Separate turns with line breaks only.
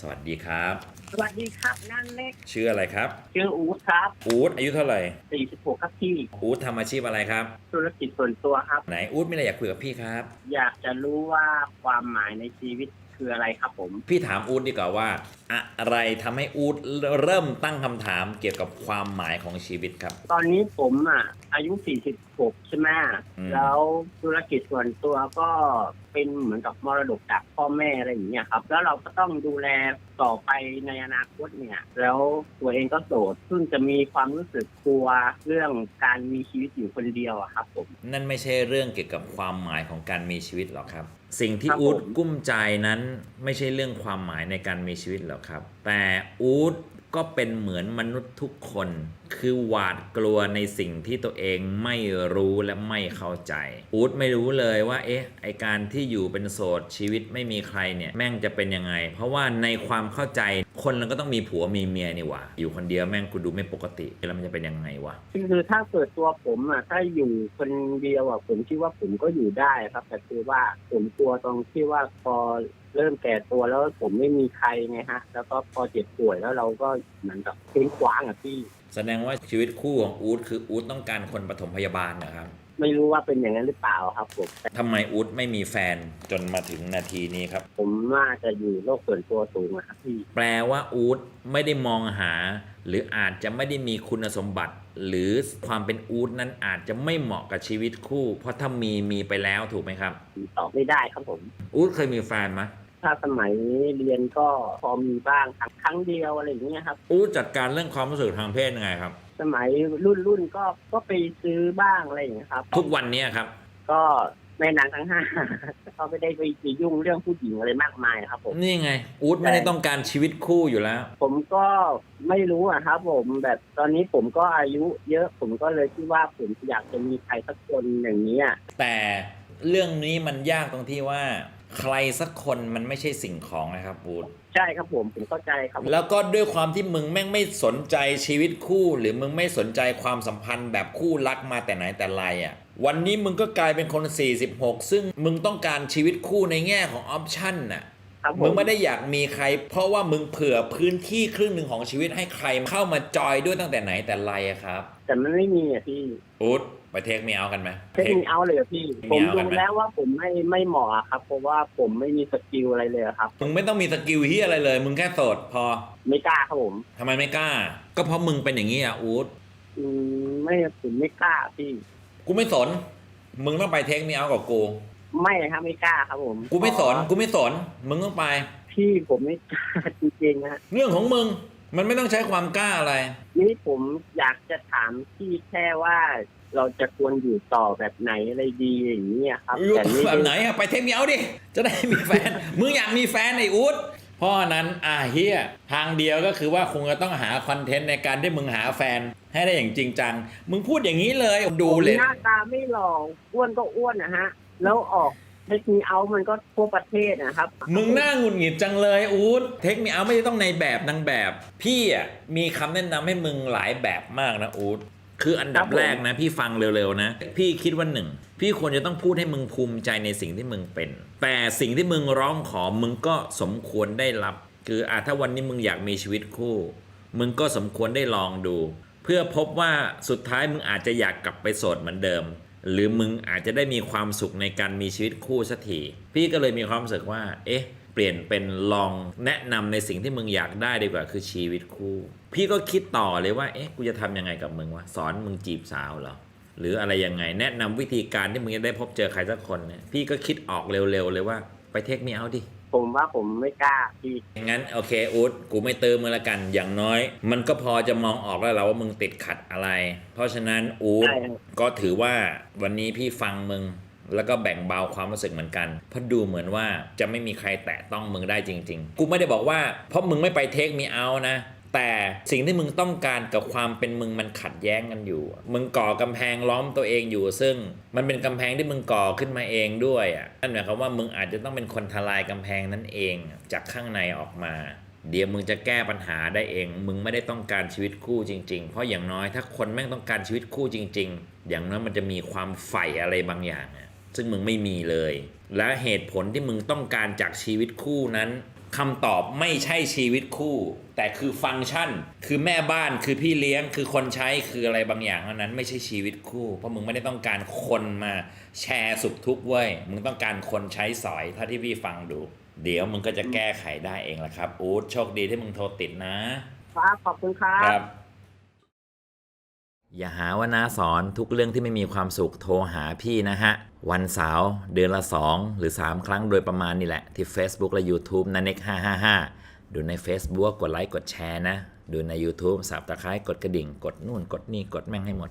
สวัสดีครับ
สวัสดีครับนั่นเล็ก
ชื่ออะไรครับ
ชื่ออู๊ดครับ
อู๊ดอายุเท่าไหร่
46ครับพี่
อู๊ดทำอาชีพอะไรครับ
ธุรกิจส่วนตัวครับ
ไหนอู๊ดไม่ได้อยากคุยกับพี่ครับ
อยากจะรู้ว่าความหมายในชีวิตคืออะไรครับผม
พี่ถามอู๊ดดีกว่าว่า อะไรทำให้อู๊ดเริ่มตั้งคำถามเกี่ยวกับความหมายของชีวิตครับ
ตอนนี้ผมอะอายุ46ใช่ไหม
อืม
แล้วธุรกิจส่วนตัวก็เป็นเหมือนกับมรดกจากพ่อแม่อะไรอย่างเงี้ยครับ แล้วเราก็ต้องดูแลต่อไปในอนาคตเนี่ย แล้วตัวเองก็โสดซึ่งจะมีความรู้สึกกลัวเรื่องการมีชีวิตอยู่คนเดียวอะครับผม
นั่นไม่ใช่เรื่องเกี่ยวกับความหมายของการมีชีวิตหรอกครับ สิ่งที่
ครับ
อู๊ด
ผม
กุ้มใจนั้นไม่ใช่เรื่องความหมายในการมีชีวิตหรอกครับ แต่อู๊ด ก็เป็นเหมือนมนุษย์ทุกคน คือหวาดกลัวในสิ่งที่ตัวเองไม่รู้และไม่เข้าใจ อูดไม่รู้เลยว่า เอ๊ะ ไอการที่อยู่เป็นโสดชีวิตไม่มีใครเนี่ย แม่งจะเป็นยังไง เพราะว่าในความเข้าใจคนเราก็ต้องมีผัวมีเมียนี่หว่าอยู่คนเดียวแม่งกูดูไม่ปกติแล้วมันจะเป็นยังไงวะ
คือถ้าเกิดตัวผมอะถ้าอยู่คนเดียวอะผมคิดว่าผมก็อยู่ได้ครับ แต่คือว่าผมกลัวตรงที่ว่าพอ เริ่มแก่ตัวแล้วผมไม่มีใครไงฮะ แล้วก็พอเจ็บป่วยแล้วเราก็เหมือนกับเพ้งคว้างอะพี่
แสดงว่าชีวิตคู่ของอู๊ดคืออู๊ดต้องการคนปฐมพยาบาลนะครับ
ไม่รู้ว่าเป็นอย่างนั้นหรือเปล่าครับผมแต่
ทำไมอู๊ดไม่มีแฟนจนมาถึงนาทีนี้ครับ
ผมน่าจะอยู่โลกส่วนตัวสูงอะครับพี่
แปลว่าอู๊ดไม่ได้มองหา หรืออาจจะไม่ได้มีคุณสมบัติ หรือความเป็นอู๊ดนั้นอาจจะไม่เหมาะกับชีวิตคู่ เพราะถ้ามีมีไปแล้วถูกไหมครับ
ตอบไม่ได้ครับผม
อู๊ดเคยมีแฟนไหม
ถ้าสมัยเรียนก็พอมีบ้างครั้งครั้งเดียวอะไรอย่างเงี้ยครับ
อู๊ดจัดการเรื่องความรู้สึกทางเพศยังไงครับ
สมัยรุ่นรุ่นๆก็ก็ไปซื้อบ้างอะไรอย่างเงี้ยครับ
ทุกวันเนี้ยครับ
ก็แม่นางทั้งห้า เขาไม่ได้ไปไปยุ่งเรื่องผู้หญิงอะไรมากมายครับผม
นี่ไง อู๊ดไม่ได้ต้องการชีวิตคู่อยู่แล้ว
ผมก็ไม่รู้อะครับ ผมแบบตอนนี้ผมก็อายุเยอะผมก็เลยคิดว่าผมอยากจะมีใครสักคนอย่างนี้ย
แต่เรื่องนี้มันยากตรงที่ว่า ใครสักคนมันไม่ใช่สิ่งของนะครับอู๊ด
ใช่ครับผมผมเข้าใจครับ
แล้วก็ด้วยความที่มึงแม่งไม่สนใจชีวิตคู่ หรือมึงไม่สนใจความสัมพันธ์แบบคู่รักมาแต่ไหนแต่ไรอะ่ะ วันนี้มึงก็กลายเป็นคน 46 ซึ่งมึงต้องการชีวิตคู่ในแง่ของออปชั่นน่ะ
ครับผ
มึง
ม
ไม่ได้อยากมีใคร เพราะว่ามึงเผื่อพื้นที่ครึ่งหนึ่งของชีวิตให้ใครเข้ามาจอยด้วยตั้งแต่ไหนแต่ไรอะครับ
แต่มันไม่มีอะพี่
อุ๊ดไปเทคมีเอากันไหม
เทคนิคเอาเลยอะพี่
ไม่
ผม
เอากัน
ดู
ไหม
แล้วว่าผมไม่ไม่เหมาะอะครับ เพราะว่าผมไม่มีสกิลอะไรเลยอะครับ
มึงไม่ต้องมีสกิลที่อะไรเลย มึงแค่โสดพอ
ไม่กล้าครับผม
ทำไมไม่กล้า ก็เพราะมึงเป็นอย่างนี้อะอู๊ด
อืมไม่ผมไม่กล้าพี่
กูไม่สน มึงต้องไปเทคมีเอากับกู
ไม่ครับไม่กล้าครับผม
กูไม่สนกูไม่สนมึงต้องไป
พี่ผมไม่กล้าจริงๆนะ
เรื่องของมึงมันไม่ต้องใช้ความกล้าอะไร
นี่ผมอยากจะถามพี่แค่ว่าเราจะควรอยู่ต่อแบบไหนอะไรดีอย่างนี้ยครับ
อยู่
แต่ม่
แบบไหนอะไปเทคมีเอาดิ จะได้มีแฟน มึงอยากมีแฟนไอ้อู๊ดเพราะฉะนั้นอ่าเฮียทางเดียวก็คือว่าคงจะต้องหาคอนเทนต์ในการที่มึงหาแฟนให้ได้อย่างจริงจัง มึงพูดอย่างนี้เลยดู
ผม
เลย
หน้าตาไม่หล่ออ้วนก็อ้วนนะฮะ แล้วออกเทคนิคเอามันก็ทั่วประเทศนะครับ
มึงน่าหงุดหงิดจังเลยอู๊ดเทคมีเอาไม่ได้ต้องในแบบนางแบบ พี่อะมีคำแนะนำให้มึงหลายแบบมากนะอู๊ดคืออันดับแรกนะ พี่ฟังเร็วๆนะ พี่คิดว่าหนึ่ง พี่ควรจะต้องพูดให้มึงภูมิใจในสิ่งที่มึงเป็น แต่สิ่งที่มึงร้องขอมึงก็สมควรได้รับ คืออะถ้าวันนี้มึงอยากมีชีวิตคู่ มึงก็สมควรได้ลองดู เพื่อพบว่าสุดท้ายมึงอาจจะอยากกลับไปโสดเหมือนเดิม หรือมึงอาจจะได้มีความสุขในการมีชีวิตคู่สักทีพี่ก็เลยมีความรู้สึกว่า เอ๊ะ เปลี่ยนเป็นลองแนะนำในสิ่งที่มึงอยากได้ดีกว่าคือชีวิตคู่ พี่ก็คิดต่อเลยว่า เอ๊ะ กูจะทำยังไงกับมึงวะ สอนมึงจีบสาวเหรอ หรืออะไรยังไง แนะนำวิธีการที่มึงจะได้พบเจอใครสักคนเนี่ย พี่ก็คิดออกเร็วๆเลยว่า ไปเทคมีเอาดิ
ผมว่าผมไม่กล้าพี่
งั้นโอเคอูดกูไม่เติมมึงละกันอย่างน้อย มันก็พอจะมองออกแล้วเราว่ามึงติดขัดอะไร เพราะฉะนั้นอูด
ใช่ครับ
ก็ถือว่าวันนี้พี่ฟังมึงแล้วก็แบ่งเบาความรู้สึกเหมือนกัน เพราะดูเหมือนว่าจะไม่มีใครแตะต้องมึงได้จริง ๆ กูไม่ได้บอกว่าเพราะมึงไม่ไปเทคมีเอานะ แต่สิ่งที่มึงต้องการกับความเป็นมึงมันขัดแย้งกันอยู่ มึงก่อกำแพงล้อมตัวเองอยู่ ซึ่งมันเป็นกำแพงที่มึงก่อขึ้นมาเองด้วยอะนั่นหมายความว่ามึงอาจจะต้องเป็นคนทลายกำแพงนั้นเองจากข้างในออกมา เดี๋ยวมึงจะแก้ปัญหาได้เอง มึงไม่ได้ต้องการชีวิตคู่จริง ๆ เพราะอย่างน้อยถ้าคนแม่งต้องการชีวิตคู่จริง ๆ อย่างน้อยมันจะมีความใฝ่อะไรบางอย่างซึ่งมึงไม่มีเลย และเหตุผลที่มึงต้องการจากชีวิตคู่นั้น คำตอบไม่ใช่ชีวิตคู่ แต่คือฟังก์ชัน คือแม่บ้านคือพี่เลี้ยงคือคนใช้คืออะไรบางอย่างเท่านั้นไม่ใช่ชีวิตคู่ เพราะมึงไม่ได้ต้องการคนมาแชร์สุขทุกข์เว้ยมึงต้องการคนใช้สอยเท่าที่พี่ฟังดู เดี๋ยวมึงก็จะแก้ไขได้เองละครับอู๊ดโชคดีที่มึงโทรติดนะ
ครับขอบคุณครับ
ครับ อย่าหาว่าน้าสอนทุกเรื่องที่ไม่มีความสุขโทรหาพี่นะฮะ วันเสาร์เดือนละ 2 หรือ 3 ครั้งโดยประมาณนี่แหละ ที่ Facebook และ YouTube นันเน็ก555 ดูใน Facebook กดไลค์กดแชร์นะ ดูใน YouTube สับตะไคร้กดกระดิ่ง กดนู่นกดนี่กดแม่งให้หมด